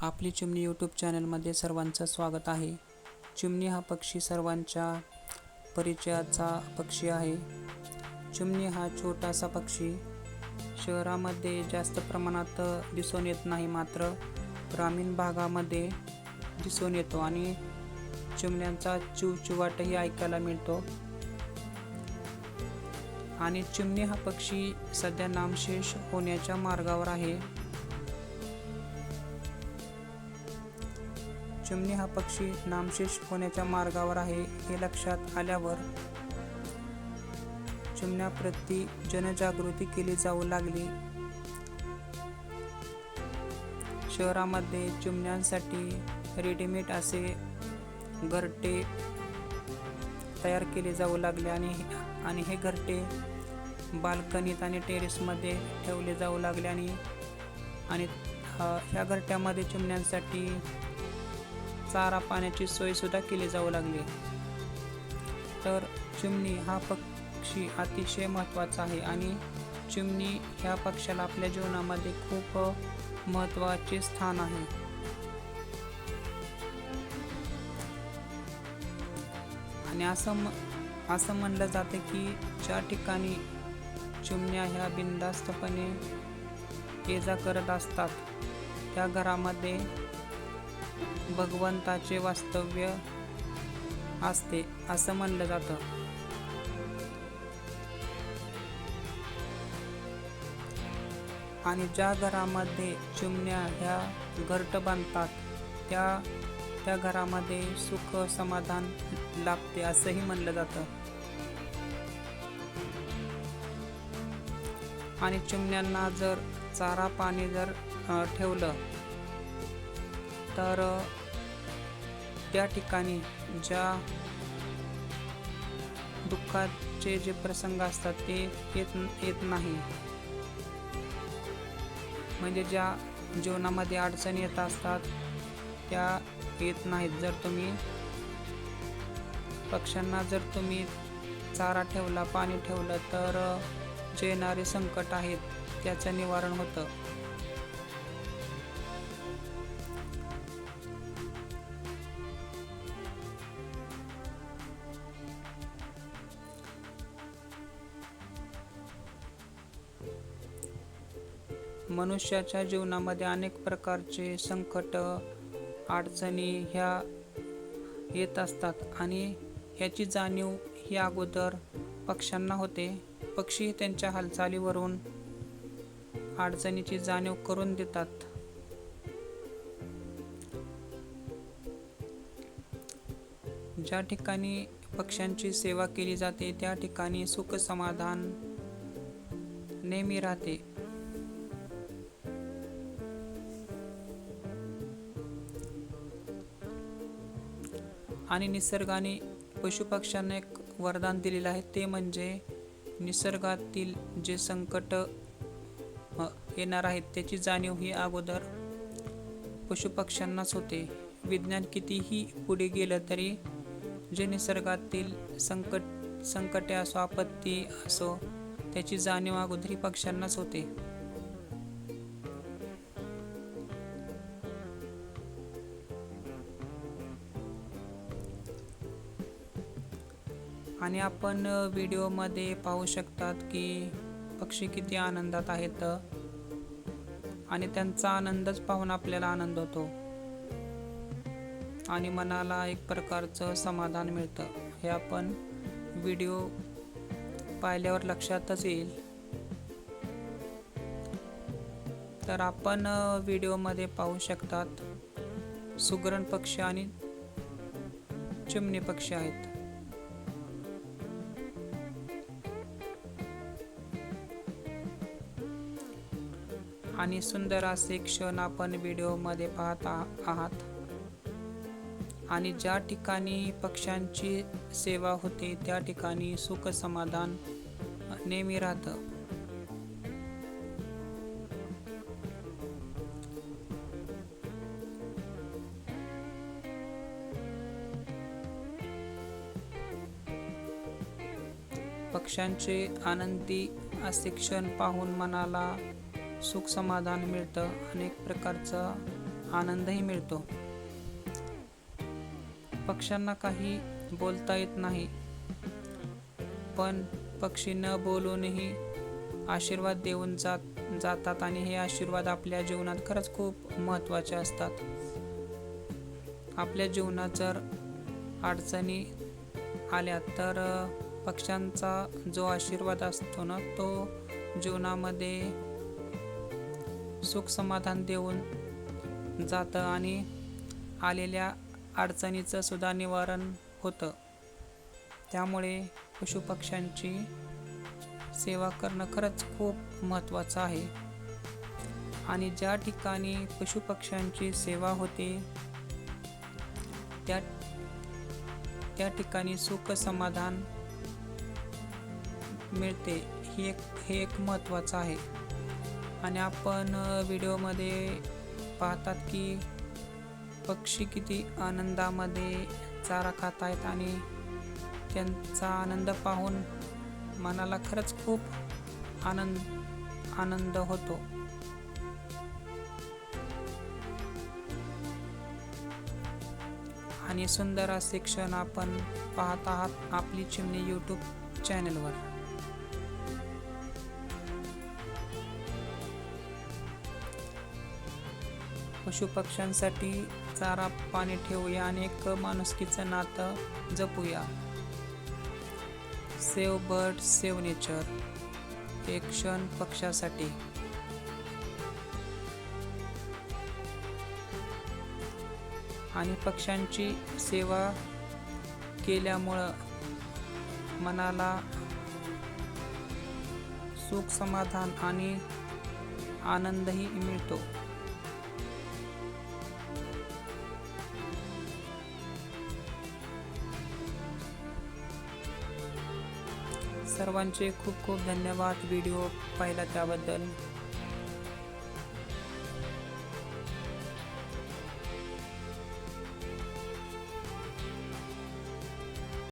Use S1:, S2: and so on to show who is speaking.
S1: आपली चिमणी यूट्यूब चॅनलमध्ये सर्वांचं स्वागत आहे. चिमणी हा पक्षी सर्वांच्या परिचयाचा पक्षी आहे. चिमणी हा छोटासा पक्षी. शहरामध्ये जास्त प्रमाणात दिसून येत नाही मात्र ग्रामीण भागामध्ये दिसून येतो आणि चिमण्यांचा चिवचिवाटही ऐकायला मिळतो. आणि चिमणी हा पक्षी सध्या नामशेष होण्याच्या मार्गावर आहे. चिमणी हा पक्षी नामशेष होण्याच्या मार्गावर आहे हे लक्षात आल्यावर चिमण्याप्रती जनजागृती केली जाऊ लागली. शहरामध्ये चिमण्यांसाठी रेडीमेड असे घरटे तयार केले जाऊ लागले आणि आणि हे घरटे बाल्कनीत आणि टेरेसमध्ये ठेवले जाऊ लागले आणि आणि ह- ह्या घरट्यामध्ये चिमण्यांसाठी चारा पाण्याची सोयसुद्धा केली जाऊ लागली. तर चिमणी हा पक्षी अतिशय महत्त्वाचा आहे आणि चिमणी ह्या पक्षाला आपल्या जीवनामध्ये खूप महत्त्वाचे स्थान आहे. आणि असं असं म्हणलं जातं की ज्या ठिकाणी चिमण्या ह्या बिनधास्तपणे ये जा करत असतात त्या घरामध्ये भगवंताचे वास्तव्य असते असं म्हणलं जातं. आणि ज्या घरामध्ये चिमण्या ह्या घरट बांधतात त्या त्या घरामध्ये सुख समाधान लाभते असंही म्हणलं जातं. आणि चिमण्यांना जर चारा पाणी जर ठेवलं तर त्या ठिकाणी ज्या दुःखाचे जे प्रसंग असतात ते येत येत नाही. म्हणजे ज्या जीवनामध्ये अडचणी येत असतात त्या येत नाहीत. जर तुम्ही पक्ष्यांना जर तुम्ही चारा ठेवला पाणी ठेवलं तर जे येणारे संकट आहेत त्याचं निवारण होतं. मनुष्याच्या जीवनामध्ये अनेक प्रकारचे संकट अडचणी ह्या येत असतात आणि ह्याची जाणीव ही अगोदर पक्ष्यांना होते. पक्षी त्यांच्या हालचालीवरून अडचणीची जाणीव करून देतात. ज्या ठिकाणी पक्ष्यांची सेवा केली जाते त्या ठिकाणी सुख समाधान नेहमी राहते. आणि निसर्गाने पशुपक्ष्यांना एक वरदान दिलेलं आहे. ते म्हणजे निसर्गातील जे संकट येणार आहेत त्याची जाणीव ही अगोदर पशुपक्ष्यांनाच होते. विज्ञान कितीही पुढे गेलं तरी जे निसर्गातील संकट संकटे असो आपत्ती असो त्याची जाणीव अगोदरी पक्ष्यांनाच होते. आणि आपण व्हिडिओमध्ये पाहू शकतात की पक्षी किती आनंदात आहेत. आणि त्यांचा आनंदच पाहून आपल्याला आनंद होतो. आणि मनाला एक प्रकारचं समाधान मिळतं. हे आपण व्हिडिओ पाहिल्यावर लक्षातच येईल. तर आपण व्हिडिओमध्ये पाहू शकतात सुगरण पक्षी आणि चिमणी पक्षी आहेत. आणि सुंदर असे क्षण आपण व्हिडिओमध्ये पाहत आहात. आणि ज्या ठिकाणी पक्ष्यांची सेवा होते त्या ठिकाणी सुख समाधान नेहमी राहतं. पक्ष्यांचे आनंदी असे क्षण पाहून मनाला सुख समाधान मिळतं अनेक प्रकारचा आनंदही मिळतो. पक्ष्यांना काही बोलता येत नाही पण पक्षी न बोलूनही आशीर्वाद देऊन जात जातात आणि हे आशीर्वाद आपल्या जीवनात खरंच खूप महत्त्वाचे असतात. आपल्या जीवनात जर अडचणी आल्या तर पक्ष्यांचा जो आशीर्वाद असतो ना तो जीवनामध्ये सुख समाधान देऊन जातं आणि आलेल्या अडचणीचं सुद्धा निवारण होतं. त्यामुळे पशुपक्ष्यांची सेवा करणं खरंच खूप महत्त्वाचं आहे. आणि ज्या ठिकाणी पशुपक्ष्यांची सेवा होते त्या त्या ठिकाणी सुख समाधान मिळते ही एक हे एक महत्त्वाचं आहे. आणि आपण व्हिडिओमध्ये पाहतात की पक्षी किती आनंदामध्ये चारा खात आहेत आणि त्यांचा आनंद पाहून मनाला खरंच खूप आनंद आनंद होतो. आणि सुंदर असे क्षण आपण पाहत आहात आपली चिमणी यूट्यूब चॅनलवर पशुपक्ष्यांसाठी चारा पाणी ठेवूया आणि एक माणुसकीचं नातं जपूया. Save bird save nature. एक क्षण पक्षासाठी आणि पक्ष्यांची सेवा केल्यामुळं मनाला सुख समाधान आणि आनंदही मिळतो. सर्वांचे खूप खूप धन्यवाद. व्हिडिओ पाहिला त्याबद्दल.